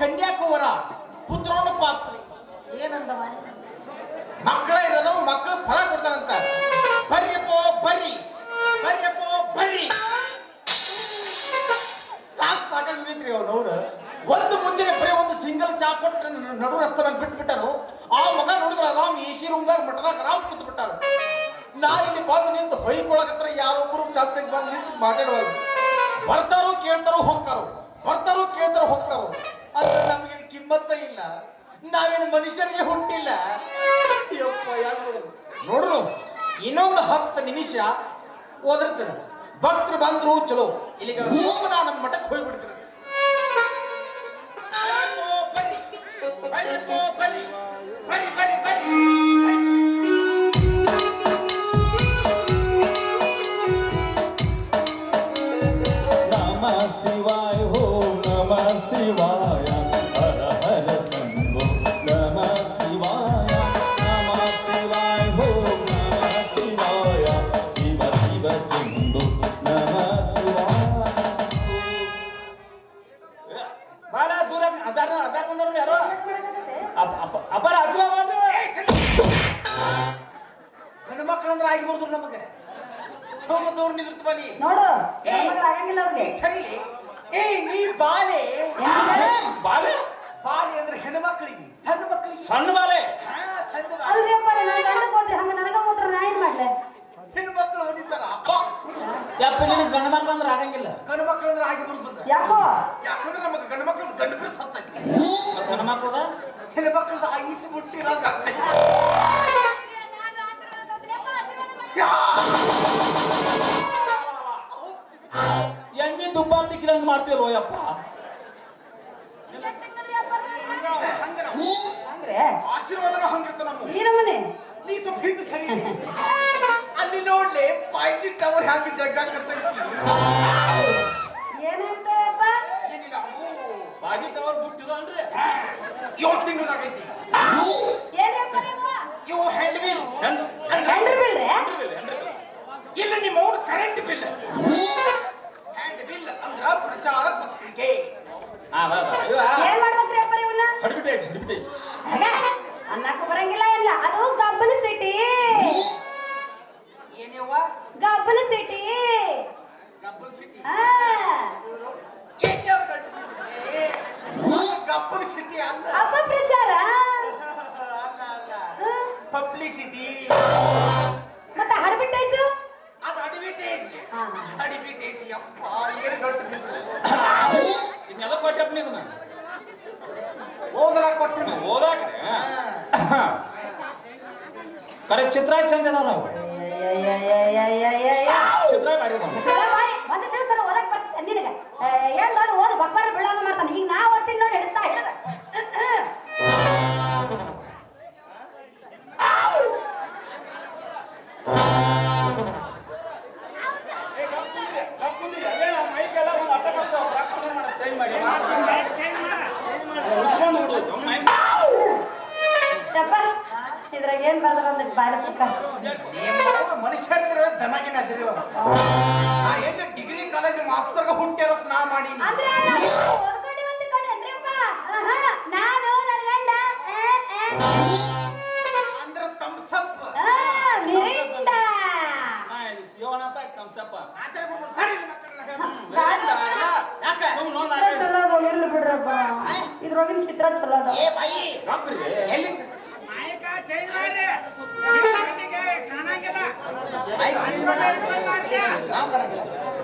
ಕನ್ಯಾ ಪುತ್ರನ ಪಾತ್ರ. ಏನಂದವ? ಮಕ್ಕಳ ಇರೋದವ ಮಕ್ಕಳು ಫಲ ಕೊಡ್ತಾರಂತ. ಬರ್ರಿಯಪ್ಪೋ, ಬರ್ರಿ. ಬರ್ರಿಯಪ್ಪೋ, ಬರ್ರಿ. ಸಾಕ್ ಸಾಕಾಗಿ ನಿಂತ್ರಿ ಅವ್ನು ಒಂದು ಮುಂಜಾನೆ ಬರೀ ಒಂದು ಸಿಂಗಲ್ ಚಾ ಕೊಟ್ಟು ನಡು ರಸ್ತೆ ಮೇಲೆ ಬಿಟ್ಬಿಟ್ಟರು. ಆ ಮಗ ನೋಡಿದ್ರ ಆರಾಮ್ ಎ ಸಿ ರೂಮ್ದಾಗ ಮಠದಾಗ ಆರಾಮ್ ಕೂತ್ ಬಿಟ್ಟಾರು ನಾ ಇಲ್ಲಿ ಬಂದು ನಿಂತು ಹೊಯ್ಕೊಳಕತ್ರ ಯಾರೊಬ್ಬರು ಚಾಲ್ತಿಗೆ ಬಂದು ನಿಂತು ಮಾತಾಡುವಾಗ ಬರ್ತಾರೋ ಕೇಳ್ತಾರೋ ಹೋಗ್ತಾರೋ? ಬರ್ತಾರೋ ಕೇಳ್ತಾರೋ ಹೋಗ್ತಾರೋ? ಆದ್ರೆ ನಮಗೆ ಕಿಮ್ಮತ್ತ ಇಲ್ಲ. ನಾವೇನು ಮನುಷ್ಯರಿಗೆ ಹುಟ್ಟಿಲ್ಲ. ನೋಡ್ರು, ಇನ್ನೊಂದು ಹತ್ತು ನಿಮಿಷ ಓದಿರ್ತಾರೆ ಭಕ್ತರು ಬಂದ್ರು, ಚಲೋ. ಇಲ್ಲಿಗ ನಾನು ನಮ್ಮ ಮಠಕ್ಕೆ ಹೋಗ್ಬಿಡ್ತಾರೆ ಶಿವಾಯ ಓಂ ನಮ ಶಿವಾಯ ಹರ ಹರ ಶಂಭೋ ನಮ ಶಿವಾಯ ನಮ ಶಿವಾಯ ಓಂ ನಮ ಶಿವಾಯ ಶಿವ ಶಿವ ಶಂಭೋ ನಮ ಶಿವಾಯ ಬಾಳ ದೂರ ಹಜಾರ್ ಹಜಾರ್ ಬಂದವ್ರು ಯಾರು ಅಪ್ಪ ಅಪ್ಪ ಅಪ್ಪರ ಹಸುವ ಮಾಡ್ರಿ ಗಂಡು ಮಕ್ಕಳಂದ್ರೆ ಆಗಿರ್ಬೋದು ನಮಗೆ ಸೋಮದವ್ರು ನಿಂದಿರ್ತ ಬನ್ನಿ ನೋಡು ಏ. ಹೆಣ್ಮಕ್ಳು ಆಗಂಗಿಲ್ಲ ಅವ್ರಿಗೆ ಸರಿ ಏ ನೀ ಬಾಲೆ? ಬಾಲೆ? ಬಾಲೆ? ಅಂದ್ರೆ ಹೆಣ್ಮಕ್ಳಿಗೆ ಸಣ್ಣ ಮಕ್ಕಳಿಗೆ. ಸಣ್ಣ ಬಾಲೆ? ಹಾ ಸಣ್ಣ ಬಾಲೆ. ಅಲ್ರಿಯಪ್ಪ ನನ್ನ ಗಂಡ ಹೋದ್ರಿ ಹಂಗ ನನಗ ಮಾತ್ರ ನಾ ಏನ್ ಮಾಡ್ಲೆ ಹೆಣ್ಮಕ್ಳು ಓದಿತಾರ ಅಪ್ಪ. ಯಪ್ಪ ನಿನಗೆ ಗಂಡ ಮಕ್ಳು ಅಂದ್ರೆ ಆಗಂಗಿಲ್ಲ. ಗಂಡು ಮಕ್ಕಳಂದ್ರೆ ಆಗಿ ಬರ್ತದ ಯಾಕೋ? ಯಾಕಂದ್ರೆ ನಮಗೆ ಗಂಡು ಮಕ್ಕಳು ಗಂಡ ಬಿರ್ಸ್ ಹತ್ತೈತಿ ಗಂಡ ಮಕ್ಳು ಹೆಣ್ಮಕ್ಳದ ಐಸ್ ಮುಟ್ಟಿರಂಗ ಆಗ್ತೈತಿ. ಯಾ! ತುಪ್ಪ ತಿಕ್ಕಿದಂಗ್ ಮಾಡ್ತೀವಲ್ಲೋ ಯಪ್ಪ ಆಶೀರ್ವಾದನ ಹಂಗಿರ್ತ ನೀ ಸ್ವಲ್ಪ ಹಿಂದೆ ಸರಿ. ಅಲ್ಲಿ ನೋಡ್ಲಿ ಫೈವ್ ಜಿ ಟವರ್ ಹ್ಯಾಂಗ ಜಗ್ಗಾಕರ್ತೈತಿ ಏನಾಯ್ತಪ್ಪ ಏನಿಲ್ಲ. ಅದು ಬಾಜಿ ಟವರ್ ಬಿಟ್ಟಿದನ್ರಿ ಏಳು ತಿಂಗಳಾಗೈತಿ ಇವು ಹ್ಯಾಂಡ್ ಬಿಲ್ ಗಂಡ್ರ ಬಿಲ್ರೆ ಇಲ್ಲ ನಿಮ್ಮ ಅವ್ರ ಕರೆಂಟ್ ಬಿಲ್ ಬಿಲ್ ಪ್ರಚಾರ ಪತ್ರಿಕೆ. ಏನ್ ಮಾಡ್ಬೇಕ್ರಿ ಅಪ್ಪ ಇವನ್ನ? ಅನ್ನಕ್ಕೂ ಬರಂಗಿಲ್ಲ ಇಲ್ಲ ಅದು ಗಬ್ಬಲ ಸಿಟಿ. ಏನೇವ? ಗಬ್ಬಲ ಸಿಟಿ. ಗಬ್ಬಲ್ ಸಿಟಿ. ಗಬ್ಬಲ್ ಸಿಟಿ ಅಲ್ಲ. ಅಪ್ಪ ಪ್ರಚಾರ ಅಲ್ಲ. ಅಲ್ಲ ಪಬ್ಲಿಸಿಟಿ. ಅಡ್ವರ್ಟೈಸ್ ಹಾ. ಅಡ್ವರ್ಟೈಸ್ ಯಪ್ಪ ಏನು ಗಂಟು ಬಿದ್ದು ಇದನ್ನೆಲ್ಲ ಕೊಟ್ಟಪ್ಪ ಇದನ್ನ ಓದಲ ಕೊಟ್ಟನು ಓದಾಕ ಕರೆ ಚಿತ್ರ ಚೇಂಜ್ ಅದಾವ ನಾವು ಚಿತ್ರ ಮಾಡಿದ ಒಂದು ದಿವಸ ಓದಕ್ ಬರ್ತೈತೆ ನಿನಗೆ ಏನ್ ದೊಡ್ಡ ಓದ್ ಬಕ್ಬಾರ ಬೀಳಾನ ಮಾಡ್ತಾನೆ ಈಗ ನಾ ಓದ್ತೀನಿ ನೋಡಿ ಹಿಡ್ತಾ ಬರ್ದಾರ ಅಂದ್ರೆ ಬಾರಿ ಪ್ರಕಾಶ್ ಮನುಷ್ಯರಿದ್ರೆ ದನಗಿನ ಅದಿರಿ ನಾ ಎಲ್ಲಿ ಡಿಗ್ರಿ ಕಾಲೇಜ್ ಮಾಸ್ತರ್ಗ ಹುಟ್ಟಿರೋತ್ ನಾ ಮಾಡಿ ಅಂದ್ರೆ ನಾನು ನನ್ನ ಗಂಡ. ಅಂದ್ರೆ ಮಿರಿಂಡ. ಶಿವನಪ್ಪ ತಮ್ಸಪ್ಪ ತಡಿ. ಯಾಕೆ ಚಿತ್ರ ಚಲೋ ಅದಾವ ಇರ್ಲಿ ಬಿಡ್ರಪ್ಪ. ಇದ್ರೊಳಗಿನ ಚಿತ್ರ ಚಲೋ ಅದಾವ. ಏ ಬಾಯಿ. ಎಲ್ಲಿ ಚ-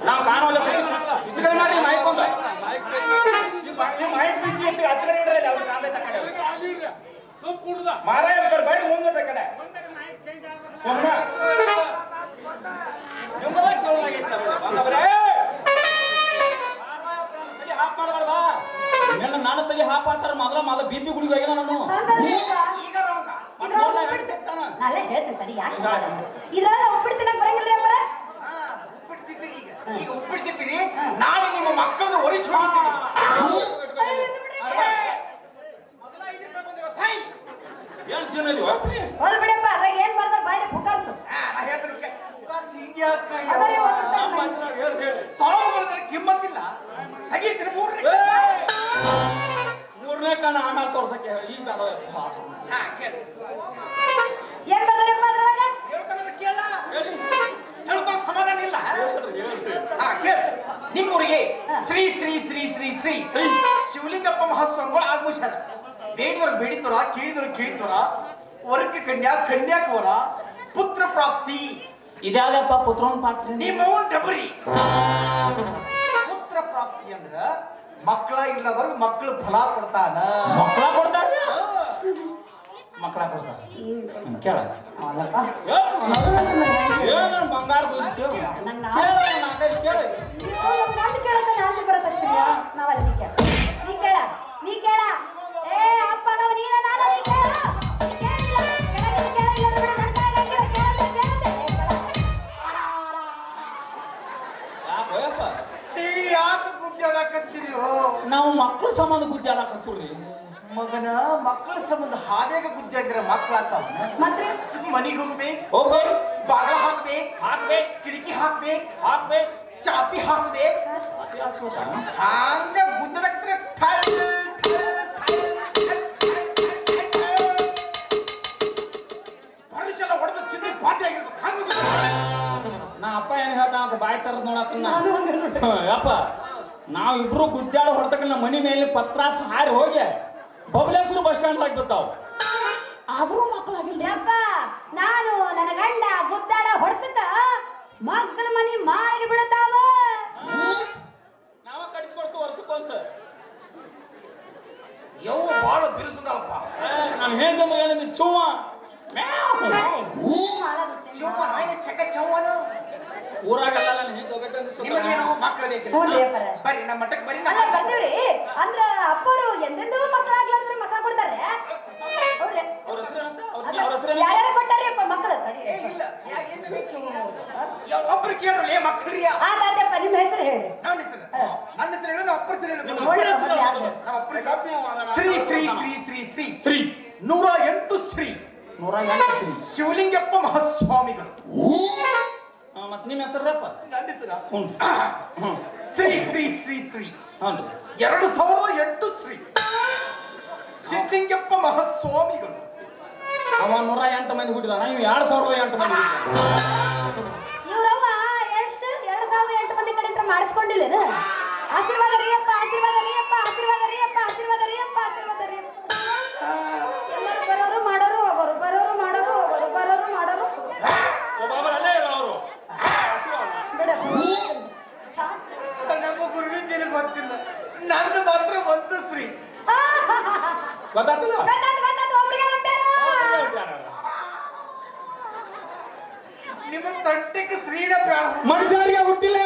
ನಾವು ಕಾಣೋಲ್ಲ ಕಡೆ ಮಾಡ್ರಿ ಮೈಕ್ ಒಂದು. ಮೈಕ್ ಬಿಚ್ಚಿ ಹೆಚ್ಚು ಆಚೆ ಕಡೆ ಇಡ್ರಿ ಅವ್ರು ಕಾಣದ ಕಡೆ ಸುಮ್ ಕುಡ್ದ ಮಾರಾಯ ಬರ್ರಿ ಮುಂದೆ ಕಡೆ ಸುಮ್ಮನೆ ನಿಮ್ಮದ ಕೇಳಲಾಗೈತೆ ಬಂದವ್ರೆ ಹಾಪ್ ಮಾಡಬಾರ್ದಾ ನನ್ನ ನನ್ನ ತಲೆ ಹಾಪ್ ಮಾಡ್ತಾರ ಮೊದಲ ಮೊದಲ ಬಿ ಪಿ ಗುಳಿಗೆ ಹೋಗ್ಯದ ನಾನು. ನಾಳೆ ಹೇಳ್ತೀನಿ ತಡಿ ಯಾಕೆ ಇದೆಲ್ಲ ಉಪ್ಪಿಡ್ತೀನಿ ಬರಂಗಿಲ್ಲ ಅಮ್ಮರ ಈಗ ಉಪ್ಪಿಡ್ತಿದ್ದೀರಿ ನಾಳೆ ನಿಮ್ಮ ಮಕ್ಕಳನ್ನ ಒರಿಸಿ ಏನ್ ಜೀವನ ಇದೀವ ಹೋಲ್ ಬಿಡಪ್ಪ ಅದ್ರಾಗ ಏನ್ ಬರ್ದಾರ ಬಾಯಿ ಪುಕಾರ್ಸು ಸಾವು ಕಿಮ್ಮತ್ತಿಲ್ಲ ತೆಗೀತಿರಿ ಮೂರ್ರಿ ಮೂರನೇ ಕಾಣ ಆಮೇಲೆ ತೋರ್ಸಕ್ಕೆ ಈಗ ಬೇಡ. ಹಾ ಕೇಳಿ. ಏನ್ ಅದ್ರೊಳಗ ಕೇಳ. ಸಮಾಧಾನ ಇಲ್ಲ. ಹಾ ಕೇಳಿ. ನಿಮ್ಮೂರಿಗೆ ಶ್ರೀ ಶ್ರೀ ಶ್ರೀ ಶ್ರೀ ಶ್ರೀ ಶಿವಲಿಂಗಪ್ಪ ಮಹಾಸ್ವಾಮಿಗಳು ಆಗ್ಬಿಟ್ಟಾರ. ಬೇಡಿದವ್ರು ಬೇಡಿತೋರ ಕೇಳಿದವ್ರು ಕೇಳಿತೋರ ವರ್ಗ ಕನ್ಯಾ ಕನ್ಯಾಕ ವರ ಪುತ್ರ ಪ್ರಾಪ್ತಿ. ಇದ್ಯಾವ್ದಪ್ಪ ಪುತ್ರನ ಪಾತ್ರ? ನಿಮ್ಮ ಡಬರಿ. ಪುತ್ರ ಪ್ರಾಪ್ತಿ ಅಂದ್ರ ಮಕ್ಕಳ ಇಲ್ಲದವ್ರಿಗೆ ಮಕ್ಕಳು ಫಲ ಕೊಡ್ತಾನ. ಮಕ್ಕಳ ಕೊಡ್ತಾರ ಮಕ್ಕಳ ಕೊಡ್ತಾರ. ಕೇಳ. ಬಂಗಾರ ನೀ ಕೇಳ. ನೀ ಕೇಳ. ಏ ಅಪ್ಪ ನಾವು ನೀನ ನಾನು ನೀ ಕೇಳ. ಗುದ್ದಾಡಕತ್ತೀರಿ ನಾವು ಮಕ್ಕಳ ಸಂಬಂಧ ಗುದ್ದಾಡಕತ್ತೀವ್ರಿ. ಮಗನ ಮಕ್ಕಳ ಸಂಬಂಧ ಹಾದಿಯಾಗ ಗುದ್ದಾಡಿದ್ರೆ ಮಕ್ಕಳ ಮತ್ರಿ ಮನಿಗೆ ಹೋಗ್ಬೇಕು ಹೋಗ್ಬೇಡಿ ಬಾಗಿಲ ಹಾಕ್ಬೇಕು ಹಾಕ್ಬೇಕು. ಕಿಟಕಿ ಹಾಕ್ಬೇಕು ಹಾಕ್ಬೇಕು. ಚಾಪಿ ಹಾಸ್ಬೇಕು. ಹಂಗೆ ಗುದ್ದಾಡಕತ್ರೆ. ಪರಸೆಲ್ಲ ಹೊಡೆದು ಚಿನ್ನ ಪಾತ್ರೆ ಆಗಿರ್ಬೇಕು ಹಂಗ ನಾ ಅಪ್ಪ ಏನ್ ಹೇಳ್ತಾ ಅಂತ ಬಾಯಿ ತರದ್ ನೋಡಕ್ಕ ಯಪ್ಪ. ನಾವಿಬ್ರು ಗುದ್ದಾಡ ಹೊರತಕ್ಕ ನಮ್ಮ ಮನೆ ಮೇಲೆ ಪತ್ರಾಸ ಹಾರಿ ಹೋಗಿ ಬಬಲೇಶ್ವರ ಬಸ್ ಸ್ಟ್ಯಾಂಡ್ ಆಗಿ ಬಿದ್ದಾವ್. ಆದ್ರೂ ಮಕ್ಕಳಾಗಿಲ್ಲ. ಯಪ್ಪ ನಾನು ನನ್ನ ಗಂಡ ಗುದ್ದಾಡ ಹೊಡ್ತಕ್ಕ ಮಕ್ಕಳ ಮನಿ ಮಾಳಿಗೆ ಬೀಳತಾವ? ನಾವ ಕಡಿಸ್ಕೊಡ್ತು ವರ್ಷಕ್ಕೊಂತ ಯವ್ವ ಬಾಳ ಬಿರುಸದಳಪ್ಪ. ನಾನು ಹೇಳ್ತಂದ್ರೆ ಏನಂದ್ರೆ ಚುವ್ವ ಮ್ಯಾವ್. ಏಯ್, ನೀ ಮಾಡೋದು ಸಿಂಹ. ಚೌವ ಚಕ ಚೌವನು ಊರಾಗೆಲ್ಲ ನಾನು ಹಿಂಗ್ ಹೋಗ್ಬೇಕಂತ ಸುತ್ತ- ನಿಮಗೇನು ಮಕ್ಕಳು ಬೇಕಿಲ್ಲ. ಹ್ಞೂ ರೀ ಅಪ್ಪರ. ಬರ್ರಿ ನಮ್ಮ ಮಠಕ್ಕೆ ಬರ್ರಿ ಅಲ್ಲ ನಮ್ಮ ಬರ್ತೀವ್ರಿ ಅಂದ್ರ ಅಪ್ಪರು ಎಂದೆಂದೂ ಮಕ್ಕಳ ಕೊಡ್ತಾರೆ ಹೌದ್ರಿ. ಅವ್ರ ಹೆಸರೇನಂತ ಅವ್ರ ಅಲ್ಲ, ಹೆಸರು ಯಾರ್ಯಾರು ಕೊಟ್ಟಾರಿ ಅಪ್ಪ ಮಕ್ಕಳು? ತಡಿ. ಏ, ಇಲ್ಲ. ಯಾ- ಏನ್ ಬೇಕು? ಯಾವ ಒಬ್ರು ಕೇಳ್ರು ಮಕ್ಕಳ್ರಿಯ ಆ ನಿಮ್ಮ ಹೆಸರು ಹೇಳಿ. ನನ್ನ ಹೆಸರು? ನನ್ನ ಹೆಸರು ಹೇಳು ನಮ್ಮ ಅಪ್ಪರ ಹೆಸರು ಹೇಳು. ನಿಮ್ಮ ನೋಡಿ ಹೆಸರು ಯಾವ್ದು? ನಮ್ಮ ಅಪ್ಪರ ಹೆಸರು ಶ್ರೀ ಶ್ರೀ ಶ್ರೀ ಶ್ರೀ ಶ್ರೀ. ಶ್ರೀ. ನೂರ ಎಂಟು ಶ್ರೀ. ನೂರ ಎಂಟು ಶ್ರೀ. ಶಿವಲಿಂಗಪ್ಪ ಮಹಾಸ್ವಾಮಿಗಳು. ಆ, ಮತ್ ನಿಮ್ಮ ಹೆಸರಪ್ಪ ನನ್ನ ಹೆಸರ? ಹ್ಞೂ. ಹ್ಞೂ. ಶ್ರೀ ಶ್ರೀ ಶ್ರೀ ಶ್ರೀ. ಹ್ಞೂ ರೀ. ಎರಡು ಸಾವಿರದ ಎಂಟು ಶ್ರೀ. ಸಿದ್ಲಿಂಗಪ್ಪ ಮಹಾಸ್ವಾಮಿಗಳು. ಅವ ನೂರ ಎಂಟು ಮಂದಿ ಹುಟ್ಟಿದಾನ ಇವ್ ಎರಡು ಸಾವಿರದ ಎಂಟು ಮಂದಿ ಇವ್ರವ್ವ ಎಷ್ಟು ಎರಡ್ ಸಾವಿರದ ಎಂಟು ಮಂದಿ ಕಡೆ ಹತ್ರ ಆಶೀರ್ವಾದ ರೀ ಅಪ್ಪ ಆಶೀರ್ವಾದ ರೀ ಅಪ್ಪ ಆಶೀರ್ವಾದ ರೀ. ನಂದು ಮಾತ್ರ ಒಂದು ಶ್ರೀ ಗೊತ್ತಾಗ್ತಿಲ್ಲ. ನಿಮ್ಮ ತಂಟಕ್ಕೆ ಶ್ರೀನ ಪ್ರಾಣ ಮನುಷ್ಯರಿಗೆ ಹುಟ್ಟಿಲ್ಲ.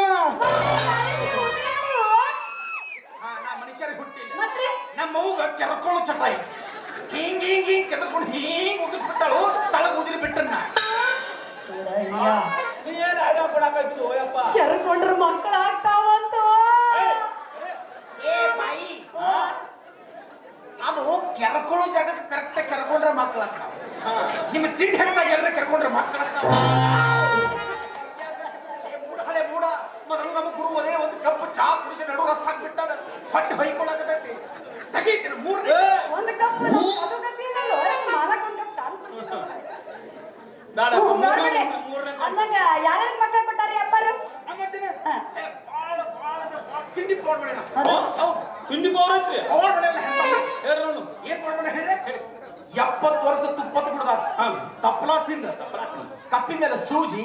ಹಾ ನಾ ಮನುಷ್ಯರಿಗೆ ಹುಟ್ಟಿಲ್ಲ. ನಮ್ಮ ಅವ್ಗ ಕೆರ್ಕೊಳ್ಳೋ ಚಟಾಯಿ ಹಿಂಗ್ ಹಿಂಗ್ ಹಿಂಗ್ ಕೆದಸ್ಕೊಂಡು ಹಿಂಗ್ ಉಗಿಸ್ಬಿಟ್ಟಾಳು ತಳಗ್ ಉದಿರಿ ಬಿಟ್ಟನ್ನ ನೀ. ಏನ್ ಆಗ ಕೊಡಾಕತ್ತಿದ್ದು ಓಯಪ್ಪ? ಕೆರ್ಕೊಂಡ್ರ ಮಕ್ಕಳು ಆಗ್ತಾವಂತ ಕೆರ್ಕೊಳ್ಳೋ ಜಾಗಕ್ಕೆ ಕರೆಕ್ಟ್ ಕರ್ಕೊಂಡ್ರೆ ಮಕ್ಕಳ ನಿಮ್ಮ ತಿಂಡಿ ಹೆಚ್ಚಾಗ್ಯಾರ ಕರ್ಕೊಂಡ್ರೆ ಮಕ್ಕಳ ಹಳೆ ಮೂಡ. ನಮ್ಮ ಗುರು ಅದೇ ಒಂದು ಕಪ್ ಚಾ ಕುಡಿಸಿ ನಡು ರಸ್ತೆ ಹಾಕ್ಬಿಟ್ಟಾನ ಹೊಟ್ಟೆ ಹೊಯ್ಕೊಳಕತೈತಿ ತೆಗೀತೀನಿ ಮೂರ್ ಒಂದು ಕಪ್ ಯಾರ್ಯಾರ ಮಕ್ಕಳ ಕೊಟ್ಟಾರಿ ಅಪ್ಪಾರು? ತಿಂಡಿ ಫೋನ್ ಹೌದು. ತಿಂಡಿ ಪವರ್ ಐತ್ರಿ. ಅವ್ರ ಮನೆಯಲ್ಲಿ ಹೇಳ್ರಿ ಅವನು ಏನ್ ಎಪ್ಪತ್ತು ವರ್ಷ ತುಪ್ಪತ್ತು ಕುಡ್ದಾರ ತಪ್ಪಲ ತಿಂದ. ಕಪ್ಪಿನ ಮೇಲೆ ಸೂಜಿ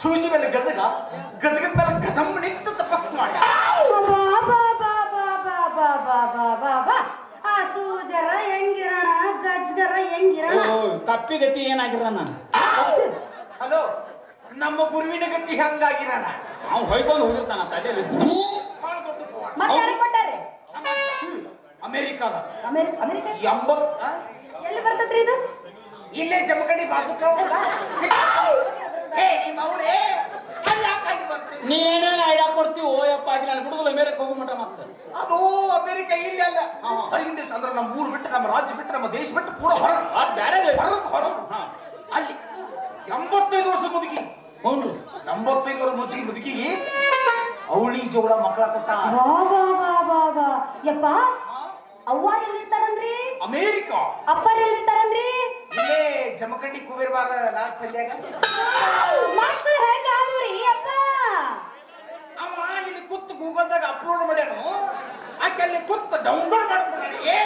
ಸೂಜಿ ಮೇಲೆ ಗಜಗ ಗಜಗದ ಮೇಲೆ ಗಜಂಬ ನಿಂತು ತಪಸ್ಸು ಮಾಡಿ. ಆ ಸೂಜರ ಹೆಂಗಿರೋಣ ಗಜ್ಗರ ಹೆಂಗಿರೋಣ? ಕಪ್ಪಿ ಗತಿ ಏನಾಗಿರೋಣ? ಹಲೋ ನಮ್ಮ ಗುರುವಿನ ಗತಿ ಹಂಗಾಗಿರೋಣ? ಅವ್ನು ಹೊಯ್ಕೊಂಡು ಹೋಗಿರ್ತಾನ ತಲೆಯಲ್ಲಿ ಮತ್ತೆ ಯಾರಿಗೆ ಕೊಟ್ಟಾರೆ? ಅಮೆರಿಕಾದ. America America? ಎಂಬತ್ ಆ? ಎಲ್ಲಿ ಬರ್ತದ್ರಿ ಇದು? ಇಲ್ಲೇ ಜಮಖಂಡಿ ಬಾಜುಕ. ಏ ನಿಮ್ಮ ಅವಳೇ ಅಲ್ಲಿ ಯಾಕೆ ನೀ ಏನೇನು ಐಡಿಯಾ ಕೊಡ್ತೀವೋ ಯಪ್ಪ ಆಗಿ ನಾನು ಬಿಡುದಿಲ್ಲ ಅಮೇರಿಕ ಹೋಗು ಮಟ ಮತ್ತೆ. ಅದು ಅಮೇರಿಕ ಇಲ್ಲಿ ಅಲ್ಲ. ಹೊರಗಿನ ದೇಶ ಅಂದ್ರೆ ನಮ್ಮ ಊರು ಬಿಟ್ಟು ನಮ್ಮ ರಾಜ್ಯ ಬಿಟ್ಟು ನಮ್ಮ ದೇಶ ಬಿಟ್ಟು ಪೂರ ಹೊರ. ಆ ಬ್ಯಾರೆ ದೇಶ. ಹೊರ ಅಲ್ಲಿ ಎಂಬತ್ತೈದು ವರ್ಷ ಮುದುಕಿ. ಹೌದು. ಎಂಬತ್ತೈದು ವರ್ಷ ಮುದುಕಿ ಮುದುಕಿಗೆ. ಅವಳಿ ಜೋಳ ಮಕ್ಕಳ ಕೊಟ್ಟ. ಬಾ ಯಪ್ಪ ಅವ್ವ ಎಲ್ಲಿರ್ತಾರನ್ರಿ ಅಮೇರಿಕ. ಅಪ್ಪರ್ ಎಲ್ಲಿರ್ತಾರಂದ್ರಿ ಇಲ್ಲೇ ಜಮಖಂಡಿ ಕುಬೇರ್ ಬಾರ ಲಾಲ್ ಸಲ್ಯಾಗ. ಮಕ್ಕಳು ಹೆಂಗ ಆದ್ರಿ ಅಪ್ಪ ಅವ ಇಲ್ಲಿ ಕುತ್ತು ಗೂಗಲ್ದಾಗ ಅಪ್ಲೋಡ್ ಮಾಡ್ಯಾನು. ಆಕೆ ಅಲ್ಲಿ ಕುತ್ತು ಡೌನ್ಲೋಡ್ ಮಾಡ್ಕೊಂಡಾನೆ ಏ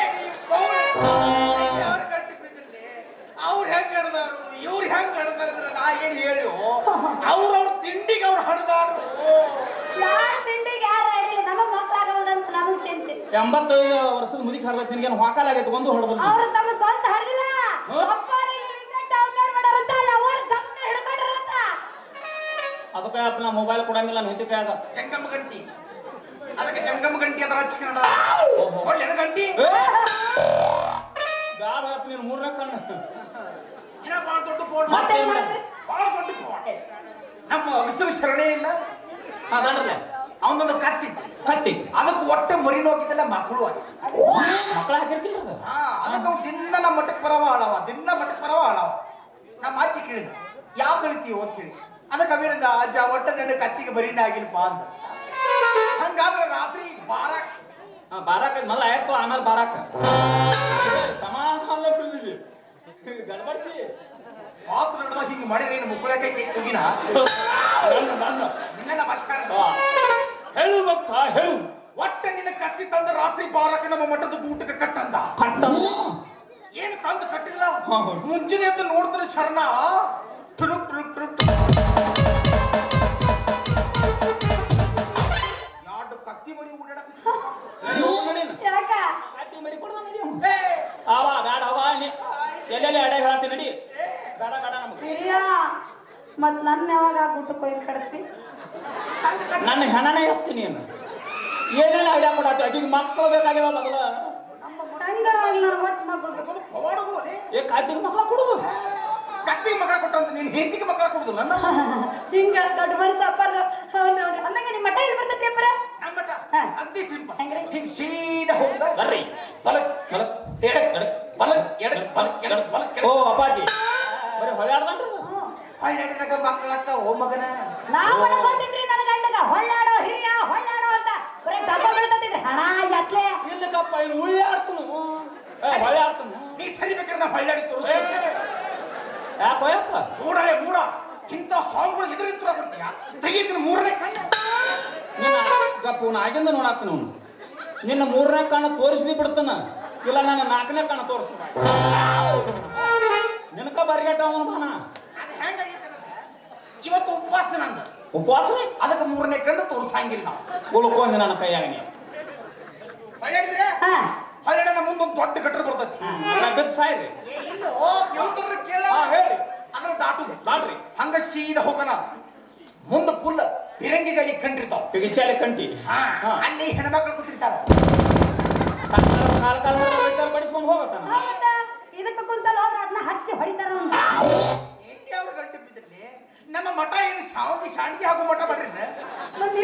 ಎಂಬತ್ತೈದು ವರ್ಷದ ಮುದುಕಿ ಹಡ್ದೈತಿ ನಿನ್ಗೇನು ಹೊಕಾಲಾಗೈತೆ ಒಂದು ಹೊಡೆದ್ರು ಅವ್ರು ತಮ್ಮ ಸ್ವಂತ ಹಡ್ದಿಲ್ಲ ಅದಕ್ಕೆ ನಾ ಮೊಬೈಲ್ ಕೊಡಂಗಿಲ್ಲ ನಿಂತಿಕೆ ಆಗ ಜಂಗಮ ಗಂಟಿ. ಅದಕ್ಕೆ ಜಂಗಮ ಗಂಟಿ ಅದರ ಹಚ್ಕೊಂಡ ಕೊಡ್ಲಿ ಗಂಟಿ. ಬ್ಯಾಡ ಅಪ್ಪ ನೀನು ಮೂರನೇ ಕಣ್ಣು. ಇನ್ನ ಬಾಳ ದೊಡ್ಡ ಫೋನ್ ಮತ್ತೆ ಭಾಳ ಬಾಳ ದೊಡ್ಡ ಫೋನ್ ನಮ್ಮ ವಿಶ್ವ ಶರಣೆ ಇಲ್ಲ. ಅದನ್ರಲ್ಲ ಅವನೊಂದು ಕತ್ತಿತ್ತು ಕತ್ತೈತಿ ಅದಕ್ಕೆ ಒಟ್ಟೆ ಮರಿನೂ ಹೋಗಿದ್ದಲ್ಲ ಮಕ್ಕಳು ಆಗಿತ್ತು ಮಕ್ಕಳ ಹಾಕಿರ್ಕಿಲ್ಲ ಅದು? ಹಾ ಅದಕ್ಕೆ ಅವ್ನು ದಿನ ನಮ್ಮ ಮಠಕ್ಕೆ ಬರವ ಹಾಳವ ದಿನ ಮಠಕ್ಕೆ ಬರವ ಹಾಳವ ನಮ್ಮ ಅಜ್ಜಿ ಕೇಳಿದ ಯಾವ ಕಳಿತೀವಿ ಅಂತ ಕೇಳಿ. ಅದಕ್ಕೆ ಅವೇನಂದ ಅಜ್ಜ ಒಟ್ಟ ನನ್ನ ಕತ್ತಿಗೆ ಬರೀನೇ ಆಗಿಲ್ಲಪ್ಪ ಅಂತ ಹಂಗಾದ್ರೆ ರಾತ್ರಿ ಬಾರ ಆ, ಬಾರಾಕ ಮಲ್ಲ ಆಯ್ತು ಆಮೇಲೆ ಬಾರಾಕ. ಸಮಾಧಾನ ಬಿಡ್ದಿವಿ ಗಡ್ಬಡ್ಸಿ. ಪಾತ್ರ ನಡುವ ಹಿಂಗೆ ಮಾಡಿದ್ರೆ ಏನು ಮುಕ್ಕಳಕ್ಕೆ ತುಗಿನ ನನ್ನ ನನ್ನ ನಿನ್ನ ಬತ್ತಾರ ಹಾ. ಹೇಳು ಭಕ್ತ ಹೇಳು. ಒಟ್ಟ ನಿನ್ನ ಕತ್ತಿ ತಂದ ರಾತ್ರಿ ಬಾರಕ್ಕೆ ನಮ್ಮ ಮಠದ ಊಟಕ್ಕೆ ಕಟ್ಟಂದ? ಕಟ್ಟ ಏನು ತಂದು ಕಟ್ಟಿಲ್ಲ. ಮುಂಜಾನೆ ಎದ್ದು ನೋಡಿದ್ರೆ ಶರಣ. ಟುರುಕ್ ಟುರುಕ್ ಟುರುಕ್ ಎರಡು ಕತ್ತಿ ಮರಿ ಓಡಾಡಕ್ ಯಾಕ? ಕತ್ತಿ ಮರಿ ಕೊಡ್ದ ನಡಿ. ಅವ ಬೇಡ ಅವ ನೀ ಎಲ್ಲೆಲ್ಲಿ ಎಡೆ ಹೇಳತ್ತಿ ನಡಿ. ಬೇಡ ಬೇಡ ನಮ್ಗೆ. ಹಿರಿಯ ಮತ್ ನನ್ನ ಯಾವಾಗ ಊಟಕ್ಕೆ ಹೋಗಿ ಕಡ್ತಿ ನನ್ನ ಹೆಣನೇ ಹೇಳ್ತೀನಿ ನೀನು. ಏನೇನು ಐಡಿಯಾ ಕೊಡತ್ತಿ ಈಗ ಮಕ್ಕಳು ಬೇಕಾಗಿಲ್ಲ ಮೊದಲ. ಏ ಕಾಯ್ತಿಗೆ ಮಕ್ಕಳ ಕೊಡುದು ಕತ್ತಿಗೆ ಮಕ್ಕಳ ಕೊಟ್ಟಂತ ನೀನು ಹೆಂಡತಿಗೆ ಮಕ್ಕಳ ಕೊಡುದು? ನನ್ನ ಹಿಂಗ ದೊಡ್ಡ ಮನಸ್ಸು ಅಪ್ಪಾರ್ದು. ನೋಡಿ. ಅಂದಂಗ ನಿಮ್ಮ ಮಠ ಎಲ್ಲಿ ಬರ್ತೈತಿ ಅಪ್ಪರ? ನಮ್ಮ ಮಠ. ಅಗ್ದಿ ಸಿಂಪಲ್ ಹೆಂಗ್ರಿ? ಹಿಂಗ್ ಸೀದಾ ಹೋಗ್ದ? ಬರ್ರಿ. ಬಲಕ್ ಬಲಕ್ ಎಡಕ್ ಎಡಕ್ ಬಲಕ್ ಎಡಕ್ ಬಲಕ್ ಎಡಕ್ ಬಲಕ್ ಓ ಅಪ್ಪಾಜಿ. ಬರೀ ಹೊಳೆ ಅದು? ಹೊಳ್ಳಾಡಿದಾಗ ಮಕ್ಕಳಕ್ಕ ಓ ಮಗನ. ನಾ ಮಾಡ್ಕೊಂತಿನ್ರಿ ನನ್ನ ಗಂಡಗ ಹೊಳ್ಳಾಡೋ ಹಿರಿಯ ಹೊಳ್ಳಾಡೋ ಅಂತ. ಬರೇ ತಪ್ಪ ಬೀಳ್ತತಿದ್ರಿ ಹಣ ಎತ್ಲೆ. ಇಲ್ಲಕ್ಕಪ್ಪ ಇನ್ನು ಉಳ್ಳಾಡ್ತನು ಆಡ್ತನು ಏ ಹೊಳೆ ನೀ ಸರಿ ಬೇಕಾದ್ರೆ ನಾ ಹೊಳ್ಳಾಡಿ ಏ ಯಾಪ ಯಪ್ಪ ಮೂಡಲೇ ಮೂಡ. ಇಂಥ ಸಾಂಗ್ಗಳು ಎದುರಿತ್ರ ಬರ್ತೀಯ ತೆಗೀತೀನಿ ಮೂರನೇ ಕಣ್ಣ. ನಿನ್ನ ಗಪ್ಪು ಆಗಿಂದ ನೋಡಾಕ್ತೀನಿ ಅವನು. ನಿನ್ನ ಮೂರನೇ ಕಣ್ಣು ತೋರಿಸಿದಿ ಬಿಡ್ತಾನ. ಇಲ್ಲ ನನ್ನ ನಾಲ್ಕನೇ ಕಣ್ಣು ತೋರಿಸ್ತಾನ. ನಿನಕ ಬರಿಗಟ್ಟ ಅವನು ಬಾಣ ಅದು ಹೆಂಗಾಗೈತೆ ಅಂದ್ರೆ, ಇವತ್ತು ಉಪವಾಸ ನಂದು. ಉಪವಾಸ? ಅದಕ್ಕೆ ಮೂರನೇ ಕಂಡು ತೋರಿಸಂಗಿಲ್ಲ ನಾವು. ಉಳ್ಕೊಂಡಿ ನನ್ನ ಕೈಯಾಗ ನೀವು ಹೊಳ್ಳಾಡಿದ್ರೆ ಹಾ. ಹೊಳ್ಳಾಡನ ಮುಂದೊಂದು ದೊಡ್ಡ ಗಟ್ರ ಬರ್ತೈತಿ. ಬಿದ್ದು ಸಾಯ್ರಿ. ಕೇಳ್ತಾರ ಕೇಳ. ಹಾ ಹೇಳ್ರಿ. ಅದನ್ನ ದಾಟುದು. ದಾಟ್ರಿ. ಹಂಗ ಸೀದಾ ಹೋಗೋಣ ಮುಂದ ಫುಲ್ ಪಿರಂಗಿ ಜಾಲಿ ಕಂಡಿರ್ತಾವ. ಪಿಗಿಚಾಲೆ ಕಂಟಿ. ಹಾ ಹಾ. ಅಲ್ಲಿ ಹೆಣ್ಮಕ್ಳು ಕೂತಿರ್ತಾರ. ಕಾಲ ಕಾಲ ಬಡಿಸ್ಕೊಂಡು ಹೋಗತ್ತಾನ? ಇದಕ್ಕೆ ಇದಕ್ಕ ಕುಂತಲ್ಲ ಹೋದ್ರೆ ಅದನ್ನ ಹಚ್ಚಿ ಹೊಡಿತಾರ ಅವ್ನ. ಅವ್ರು ಗಂಟೆ ಬಿದ್ದಿರ್ಲಿ ನಮ್ಮ ಮಠ ಏನು ಶಾವಿಗೆ ಶಾಂಡಿಗೆ ಹಾಕೋ ಮಠ ಮಾಡ್ರಿ ಮತ್ತ್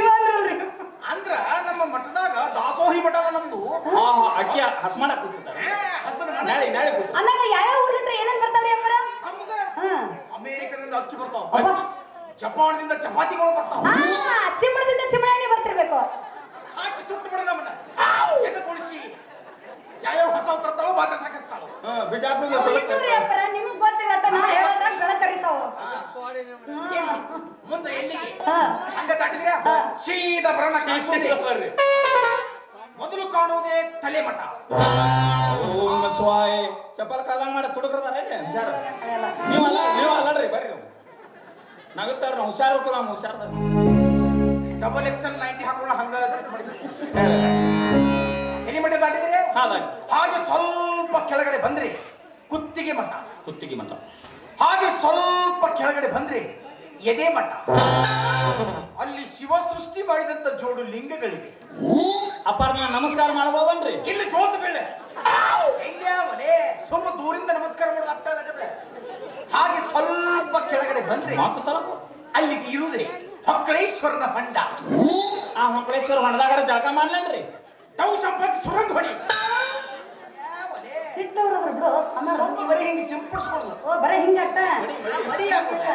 ಅಂದ್ರ ನಮ್ಮ ಮಠದಾಗ ದಾಸೋಹಿ ಮಠ ನಮ್ದು. ಹಾ ಹಾ ಅಕ್ಕಿ ಹಸ್ಮಾಡ ಕೂತಿರ್ತಾರೆ. ಆ, ಹಸನ ಮಠ. ನಾಳೆ ನಾಳೆ ಕೂತು ಅಂದಾಗ ಯಾವ್ಯಾವ ಊರ್ಲಿಂತ್ರ ಏನೇನ್ ಬರ್ತಾವ್ರಿ ಅಪ್ಪರ? ನಮ್ಗ ಹ್ಮ್ ಅಮೇರಿಕದಿಂದ ಅಕ್ಕಿ ಬರ್ತಾವ. ಅಬ್ಬಾ. ಜಪಾನದಿಂದ ಚಪಾತಿಗಳು ಬರ್ತಾವ. ಹಾ ಚಿಮ್ಮಡದಿಂದ ಚಿಮ್ಮಣಿ ಬರ್ತಿರ್ಬೇಕು. ಹಾಕಿ ಸುಟ್ಟು ಬಿಡ ನಮ್ಮನ್ನ. ಎದ್ದು ಕುಳಿಸಿ ಯಾವ್ಯಾವ ಹೊಸ ತರ್ತಾಳೋ ಬಾತ್ರ ಸಾಕಿಸ್ತಾಳೋ ಹಾ ಬಿಜಾಪುರ ಅಪ್ಪರ ನಿಮಗ್ ಗೊತ್ತಿಲ್ಲ ಅಂತ ನಾ ಹೇಳಿದ್ರೆ ಬೆಳಕರಿತಾವ ಮುಂದೆ ಎಲ್ಲಿಗೆ ಹಾ ಹಂಗ ದಾಟಿದ್ರೆ ಹಾ. ಬರೋಣ ಕಾಣಿಸೋದೇ ಮೊದಲು ಕಾಣುವುದೇ ತಲೆ ಮಠ ಓಂ ಸ್ವಾಯ. ಚಪ್ಪಲ್ ಕಾಲ ಮಾಡಿ ತುಡುಕ್ರದಾರ ಹುಷಾರ. ನೀವು ಅಲ್ಲ ನೀವು ಅಲ್ಲಡ್ರಿ ಬರ್ರಿ ನಗುತ್ತಾರ ಹುಷಾರ್ ಇರ್ತಾರ ನಮ್ಮ ಹುಷಾರ ಡಬಲ್ ಎಕ್ಸೆಲ್ ನೈಂಟಿ ಹಾಕೊಳ್ಳ ಹಂಗ ಎಲ್ಲಿ ಮಠ ದಾಟಿದ್ರೆ? ಹಾಗೆ ಸ್ವಲ್ಪ ಕೆಳಗಡೆ ಬಂದ್ರಿ. ಕುತ್ತಿಗೆ ಮಠ. ಕುತ್ತಿಗೆ ಮಠ. ಹಾಗೆ ಸ್ವಲ್ಪ ಕೆಳಗಡೆ ಬಂದ್ರಿ. ಎದೆ ಮಠ. ಅಲ್ಲಿ ಶಿವ ಸೃಷ್ಟಿ ಮಾಡಿದಂತ ಜೋಡು ಲಿಂಗಗಳಿವೆ. ಅಪರ್ಣ ನಮಸ್ಕಾರ ಮಾಡ್ಬೋದನ್ರಿ ಇಲ್ಲಿ ಜೋತ್ ಬೀಳೆ. ಎಲ್ಯಾವಲೇ ಸುಮ್ಮ ದೂರಿಂದ ನಮಸ್ಕಾರ ಮಾಡೋದು ಅರ್ಥ ಹಾಗೆ ಸ್ವಲ್ಪ ಕೆಳಗಡೆ ಬಂದ್ರೆ ಮಾತು ತಲಪು. ಅಲ್ಲಿಗೆ ಇರುವುದೇ ಹೊಕ್ಕಳೇಶ್ವರನ ಹೊಂಡ ಆ ಹೊಕ್ಕಳೇಶ್ವರ ಹೊಣದಾಗಾರ ಜಳಕ ಮಾಡ್ಲೇನ್ರಿ? ತೌ ಸಂಪರ್ಕ ಸುರಂಗ ಹೊಡಿ. ಸಿಟ್ಟವ್ರವ್ರು ಬಿಡು ಬರೀ ಹಿಂಗೆ ಸಿಂಪಡಿಸ್ಕೊಡುದು ಓ ಬರೀ ಹಿಂಗಟ್ಟ ಮಡಿ ಹಾಕೋದು.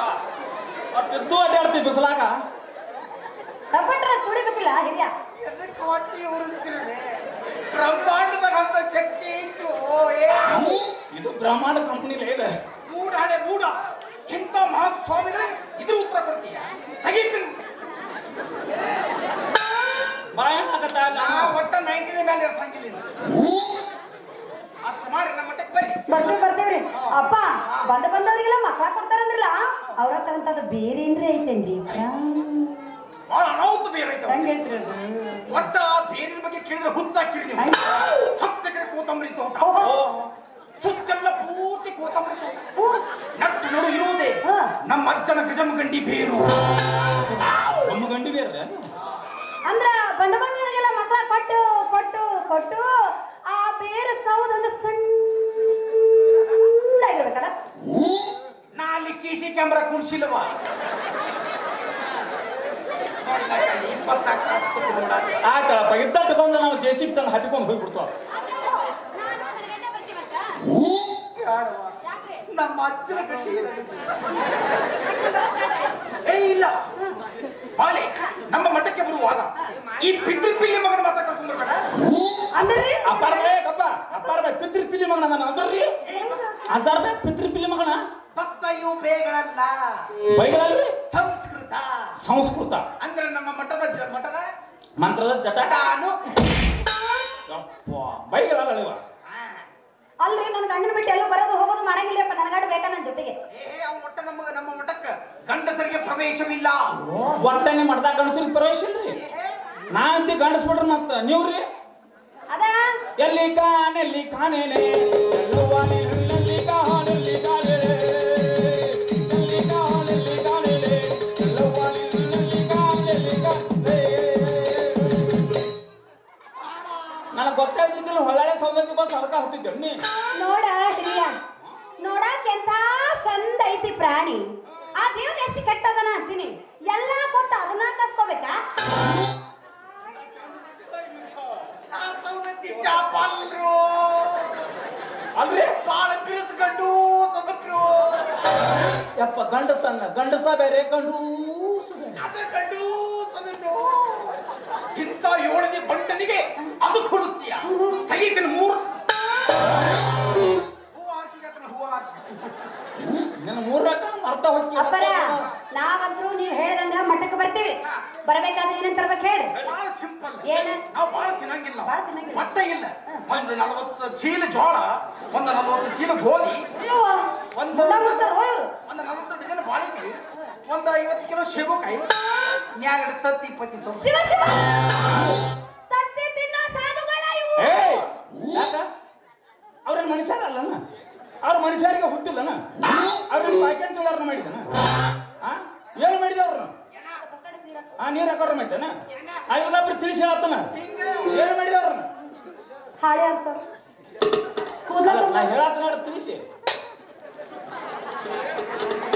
ಅದಾವು ಅಡ್ಡಾಡ್ತಿ ಅಡ್ಡಾಡ್ತೀವಿ ಬಿಸಿಲಾಗ? ತಪ್ಪಟ್ರ ತುಡಿಬೇಕಿಲ್ಲ ಹಿರಿಯ. ಎದಕ್ಕೆ ಹೊಟ್ಟಿ ಉರಿಸ್ತಿರಲಿ ಬ್ರಹ್ಮಾಂಡದಂತ ಶಕ್ತಿ ಇತ್ತು ಓ ಏ. ಇದು ಬ್ರಹ್ಮಾಂಡ ಕಂಪ್ನಿಲೇ ಇದೆ. ಮೂಡ ಹಳೆ ಮೂಡ. ಇಂಥ ಮಹಾಸ್ವಾಮಿಗಳು ಇದ್ರ ಉತ್ತರ ಕೊಡ್ತೀಯ? ತೆಗಿತೀನಿ. ಬಾಯನ್ನಾಗತ್ತ ನಾ ಒಟ್ಟ ನೈಂಟಿನ ಮೇಲೆ ಇರ್ಸಂಗಿಲ್ಲ. ಅಷ್ಟು ಮಾಡಿ ನಮ್ಮ ಮಟ್ಟಕ್ಕೆ ಬರ್ರಿ. ಬರ್ತೀವಿ ಬರ್ತೀವ್ರಿ ಅಪ್ಪ ಬಂದ ಬಂದವ್ರಿಗೆಲ್ಲ ಮಕ್ಕಳ ಕೊಡ್ತಾರಂದ್ರಲ್ಲ? ಅವ್ರ ಹತ್ರ ಅಂತದ್ ಬೇರೆ ಏನ್ರಿ ಐತೇನ್ರಿ ಬಹಳ ಅನಾಹುತ ಬೇರೆ ಐತೆ ಅವ್ರಿಗೆ. ಹಂಗೈತ್ರಿ ಅದು. ಒಟ್ಟ ಬೇರಿನ ಬಗ್ಗೆ ಕೇಳಿದ್ರೆ ಹುಚ್ಚಾಕಿರಿ ನೀವು. ಹಂಗ್- ಹತ್ತು ಎಕರೆ ಕೋತಂಬರಿ ತೋಟ ಓಹೋ. ಸುತ್ತೆಲ್ಲ ಪೂರ್ತಿ ಕೋತಂಬರಿ ತೋಟ ಹ್ಞೂ. ನಟ್ಟು ನಡು ಇರುವುದೇ ಹಾ. ನಮ್ಮ ಅಜ್ಜನ ಗಜಮಗಂಡಿ ಬೇರು. ನಮ್ಮ ಗಂಡಿ ಬೇರೆ ಅಂದ್ರ ಬಂದ ಬಂದವರಿಗೆಲ್ಲ ಮಕ್ಕಳ ಕೊಟ್ಟು ಕೊಟ್ಟು ಕೊಟ್ಟು ಆ ಬೇರೆ ಸೌದಂಗ ಸಣ್ಣಾಗಿರ್ಬೇಕಲ್ಲ ನಾ ಅಲ್ಲಿ ಸಿ ಸಿ ಕ್ಯಾಮ್ರಾ ಕುಣಿಸಿಲ್ವ? ಇಪ್ಪತ್ನಾಲ್ಕು ತಾಸು ಕೂತು ನೋಡ ಆಯ್ತಳಪ್ಪ ಇದ್ದಟ್ಟು ಬಂದು ನಾವು ಜೆ ಸಿ ತಂದು ಹತ್ಕೊಂಡು ಹೋಗ್ಬಿಡ್ತಾವ ನಮ್ಮ ಅಜ್ಜನ ಏನಾಗಿದೆ? ಏ ಇಲ್ಲ. ಬಾಲೆ ನಮ್ಮ ಮಠಕ್ಕೆ ಬರುವಾಗ ಈ ಪಿತೃಪಿಲ್ಲಿ ಮಗನ ಮಾತ್ರ ಕರ್ಕೊಂಡು ಬರ್ಬೇಡ. ಅಂದ್ರಿ? ಅಪ್ಪಾರ ಬೇ ಕಪ್ಪ ಅಪ್ಪಾರ ಬೇ ಪಿತೃ ಪಿಲಿ ಮಗನ ನಾನು ಅಂದ್ರಿ? ಅಂತಾರ ಬೇ ಪಿತೃ ಮಗನ? ಭಕ್ತ ಇವು ಬೇಗಳಲ್ಲ. ಬೈಗಳಲ್ರಿ? ಸಂಸ್ಕೃತ. ಸಂಸ್ಕೃತ. ಅಂದ್ರೆ ನಮ್ಮ ಮಠದ ಜ- ಮಠದ? ಮಂತ್ರದ ಜಟಾಟ ಯಪ್ಪ ಬೈಗಳಲ್ಲ ಆ, ಅಲ್ರಿ ನನ್ ಗಂಡನ ಬಿಟ್ಟು ಎಲ್ಲೂ ಬರೋದು ಹೋಗೋದು ಮಾಡಂಗಿಲ್ಲಪ್ಪ ನನಗಾಡು ಬೇಕಾ ನನ್ನ ಜೊತೆಗೆ? ಏ ಅವ್ ಒಟ್ಟ ನಮ್ಮ ನಮ್ಮ ಮಠಕ್ಕೆ ಗಂಡಸರಿಗೆ ಪ್ರವೇಶವಿಲ್ಲ. ಒಟ್ಟನೆ ಮಠದ ಗಂಡಸ್ರಿಗೆ ಪ್ರವೇಶ ಇಲ್ರಿ? ಏ, ನಾ ಅಂತಿ ಗಂಡಸ್ಬಿಟ್ರಿ ಮತ್ತ ನೀವ್ರಿ? ಅದ? ಎಲ್ಲಿ ಕಾನೆಲ್ಲಿ ಕಾನೇನೆ ನನಗೆ ಗೊತ್ತಾಗ್ತಿದ್ದಿಲ್ಲ ಹೊಳ್ಳಾಳೆ ಸೌದತ್ತಿ ಬಸ್ ಹತ್ತಿದ್ದೆ. ನೀ. ನೋಡ ಹಿರಿಯ ನೋಡಾಕ ಎಂತ ಚಂದ ಐತಿ ಪ್ರಾಣಿ. ಆ ದೇವ್ರ ಎಷ್ಟು ಕೆಟ್ಟದನ ಅಂತೀನಿ. ಎಲ್ಲಾ ಕೊಟ್ಟು ಅದನ್ನ ಕಸ್ಕೋಬೇಕಾ? ಚಾಪಲ್ರು. ಅಲ್ರಿ? ಬಾಳ ಬಿರುಸ್ಕೊಂಡು ಸದಕ್ರು ಯಪ್ಪ ಗಂಡಸನ್ನ ಗಂಡಸ ಬೇರೆ ಗಂಡೂಸ ಅದ ಗಂಡು ಇಂಥ ಏಳನೇ ಬಂಟನಿಗೆ ಅದು ಕೊಡಿಸ್ತೀಯ? ತೆಗಿತೀನಿ ಮೂರು. ಹೂ ಹಾರ್ಸಿಗೆ ಆತನ ಹೂ ಹಾರ್ಸಿ ನಿನ್ನ ಮೂರ್ ರೊಕ್ಕ ಅರ್ಥ ಹೋಗಿ ಅಪ್ಪರ ನಾವಂತ್ರೂ ನೀವು ಹೇಳ್ದಂಗ ಮಠಕ್ಕೆ ಬರ್ತೀವಿ. ಬರಬೇಕಾದ್ರೆ ಏನೇನ್ ತರ್ಬೇಕು ಹೇಳಿ ಬಹಳ ಸಿಂಪಲ್. ಏನ? ನಾವು ಬಹಳ ತಿನ್ನಂಗಿಲ್ಲ. ಬಹಳ ತಿನ್ನಂಗಿಲ್ಲ. ಮಟ್ಟ ಇಲ್ಲ. ಒಂದು ನಲವತ್ತು ಚೀಲ ಜೋಳ ಒಂದು ನಲವತ್ತು ಚೀಲ ಗೋಧಿ ಒಂದು ಮುಸ್ತಾರ ಹೋ ಇವ್ರು ಒಂದು ನಲವತ್ತು ಡಜನ್ ಬಾಳೆಕಾಯಿ ಒಂದು ಐವತ್ತು ಕಿಲೋ ಶೇಬುಕಾಯಿ ನ್ಯಾಗ ತತ್ತಿ ಇಪ್ಪತ್ತಿತ್ತು ಶಿವ ಶಿವ! ತತ್ತಿ ತಿನ್ನೋ ಸಾಧುಗಳ ಇವು! ಏಯ್ ಯಾಕ? ಅವ್ರೇನ್ ಮನುಷ್ಯರಲ್ಲನ? ಅವ್ರ ಮನುಷ್ಯರಿಗೆ ಹುಟ್ಟಿಲ್ಲನ? ಅವ್ರನ್ನ ಪಾಕೆಟ್ ತೊಳರ್ನ ಮಾಡಿದನ? ಆ? ಏನು ಮಾಡಿದ ಅವ್ರನ್ನ? ಆ ನೀರು ಹಾಕೋರ್ ಮಾಡಿದನ? ಇಲ್ಲೊಬ್ರು ತಿಳಿಸಿ ಹೇಳ್ತಾನ. ಏನು ಮಾಡಿದ ಅವ್ರನ್ನ? ಹಾಳೆ ಸರ್? ಕೂದಲ ನಾ ಹೇಳತ್ತ ನೋಡ ತಿಳಿಸಿ.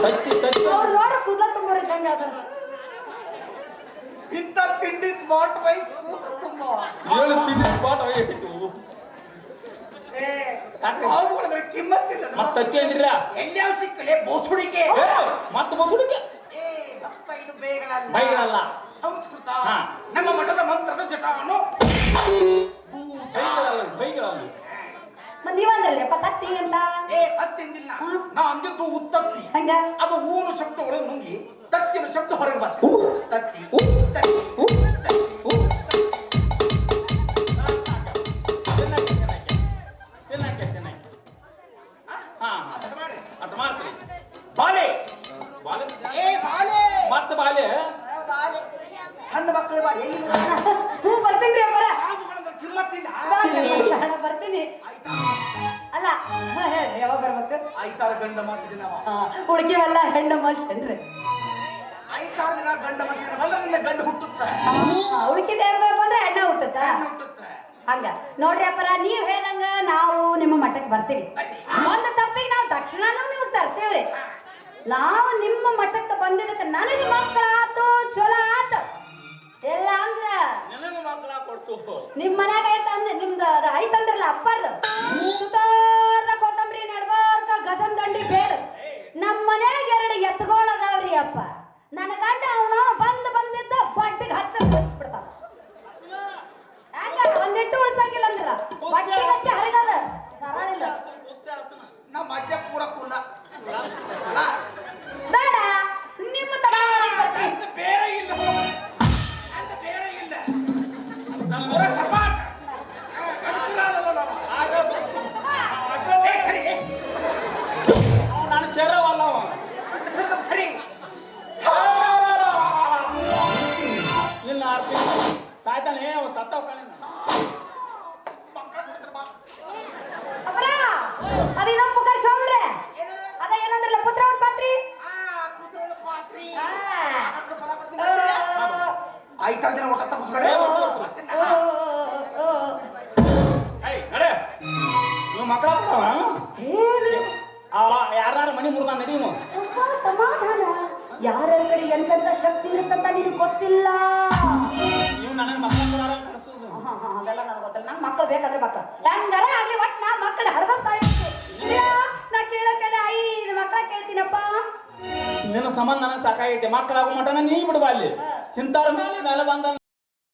ತತ್ತಿ ತತ್ತಿ. ಅವ್ರು ನೋಡ್ರಿ ಕೂದಲ ತುಂಬೋರ್ ಇದ್ದಂಗ ಅದ ಇಂಥ ತಿಂಡಿ ಸ್ಮಾರ್ಟ್ ತುಂಬ. ಏನು ತಿಂಡಿ ಸ್ಪಾಟ್ ಹೋಗಿತ್ತು ಏ ಸಾವು ಹೊಡೆದ್ರೆ ಕಿಮ್ಮತ್ತಿಲ್ಲ ಮತ್ತೆ ತತ್ತಿ ಅಂದಿಲ್ಲ ಎಲ್ಯಾವ ಸಿಕ್ಕಲೆ ಬೋಸುಡಿಕೆ. ಮತ್ತ ಬಸುಡಿಕೆ. ಏ ಭಕ್ತ ಇದು ಬೇಗಳಲ್ಲ. ಬೇಗಳಲ್ಲ. ಸಂಸ್ಕೃತ. ನಮ್ಮ ಮಠದ ಮಂತ್ರದ ಜಟಾವನ್ನು ಬೈಗಳಲ್ಲ. ಮತ್ ನೀವ್ ಅಂದ್ರಲ್ರಿಪ್ಪ ತತ್ತಿ ಅಂತ? ಏ ತತ್ತಿಂದಿಲ್ಲ ಹಾ. ನಾ ಅಂದಿದ್ದು ಉತ್ತತ್ತಿ ಹಂಗ? ಅದು ಹೂವಿನ ಶಬ್ದ ಒಳಗೆ ನುಂಗಿ ತತ್ತಿನ ಶಬ್ದ ಹೊರಗೆ ಬಂತು. ತತ್ತಿ. ತತ್ತಿ. ಹಾ? ಅಷ್ಟು ಮಾಡಿ. ಅಟ್ ಮಾಡ್ತೀರಿ? ಬಾಲೆ. ಏ ಬಾಲೆ. ಸಣ್ಣ ಮಕ್ಕಳು ಬಾ ಎಲ್ಲಿ? ಹ್ಞೂ ಬರ್ತೀನಿ ರೀ ಆಗುಗಳಂದ್ರೆ ಕಿಮ್ಮತ್ತಿಲ್ಲ. ಬರ್ತೀನಿ. ಐತಾರ ಗಂಡ ಹೆಣ್ಣು ಐತಾರ ದಿನ ಗಂಡ ಮಾಸ ದಿನ ಬಂದ್ರೆ ನಿನ್ನ ಗಂಡ ಹುಟ್ಟುತ್ತೆ? ಟೈಮ್ ಬಂದ್ರೆ ಹುಟ್ಟುತ್ತ? ಹಂಗ. ನೋಡ್ರಿ ಅಪ್ಪರ ನೀವ್ ಹೇಳಂಗ ನಾವು ನಿಮ್ಮ ಮಠಕ್ಕೆ ಬರ್ತೀವಿ. ಒಂದು ತಪ್ಪಿಗೆ ನಾವು ತಕ್ಷಣನೂ ನಿಮಗೆ ತರ್ತೀವ್ರಿ. ನಾವು ನಿಮ್ಮ ಮಠಕ್ಕೆ ಬಂದಿದ್ದಕ್ಕೆ ನನಗೆ ಮಕ್ಕಳ ಆತು ಚಲೋ ಆತು. ಎಲ್ಲ ಅಂದ್ರ ನಿಮ್ಮ ಮನ್ಯಾಗ ಐತ ಅಂದ್ ನಿಮ್ದು ಅದು ಐತಂದ್ರಲ್ಲ ಅಪ್ಪಾರ್ದು. ಐತಾರ ದಿನ ಏಯ್ ನಡೆ. ನೀವು ಮಕ್ಕಳ ಯಾರು ಮನಿ ಮುರ್ದ ನಡಿ ನೀವು ಸ್ವಲ್ಪ ಸಮಾಧಾನ. ಯಾರ ಕಡೆ ಎಂತೆಂತ ಶಕ್ತಿ ಇರುತ್ತಂತ ನಿನ್ ಗೊತ್ತಿಲ್ಲ. ನೀವು ನನಗೆ ಮಕ್ಕಳ ಅದೆಲ್ಲ ನನಗೆ ಗೊತ್ತಿಲ್ಲ. ನಂಗೆ ಮಕ್ಕಳು ಬೇಕಾದ್ರೆ ಮಕ್ಕಳು ಹೆಂಗಾರ ಆಗ್ಲಿ ಒಟ್ ನಾ ಮಕ್ಕಳು ನಿನ್ನ ಸಂಬಂಧ ನನಗೆ ಸಾಕಾಗೈತೆ. ಮಕ್ಕಳಾಗೋ ಮಟನ ನೀ ಬಿಡುವ ಅಲ್ಲಿ. ಇಂಥವ್ರ ಮೇಲೆ ಮೇಲೆ ಬಂದ